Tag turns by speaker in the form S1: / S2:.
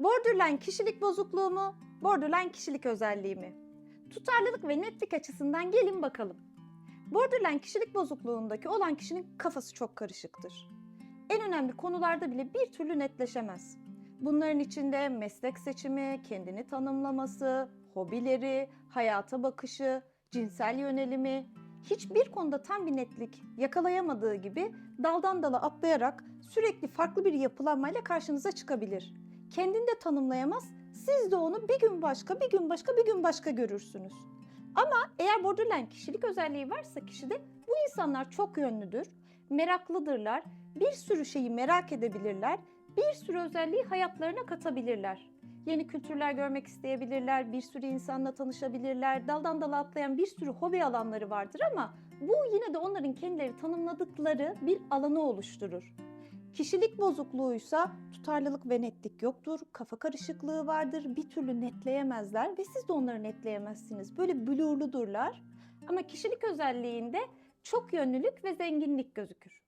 S1: Borderline kişilik bozukluğu mu? Borderline kişilik özelliği mi? Tutarlılık ve netlik açısından gelin bakalım. Borderline kişilik bozukluğundaki olan kişinin kafası çok karışıktır. En önemli konularda bile bir türlü netleşemez. Bunların içinde meslek seçimi, kendini tanımlaması, hobileri, hayata bakışı, cinsel yönelimi, hiçbir konuda tam bir netlik yakalayamadığı gibi daldan dala atlayarak sürekli farklı bir yapılanmayla karşınıza çıkabilir. Kendini de tanımlayamaz, siz de onu bir gün başka, bir gün başka, bir gün başka görürsünüz. Ama eğer borderline kişilik özelliği varsa kişide bu insanlar çok yönlüdür, meraklıdırlar, bir sürü şeyi merak edebilirler, bir sürü özelliği hayatlarına katabilirler. Yeni kültürler görmek isteyebilirler, bir sürü insanla tanışabilirler, daldan dala atlayan bir sürü hobi alanları vardır ama bu yine de onların kendileri tanımladıkları bir alanı oluşturur. Kişilik bozukluğuysa tutarlılık ve netlik yoktur, kafa karışıklığı vardır, bir türlü netleyemezler ve siz de onları netleyemezsiniz. Böyle blurludurlar ama kişilik özelliğinde çok yönlülük ve zenginlik gözükür.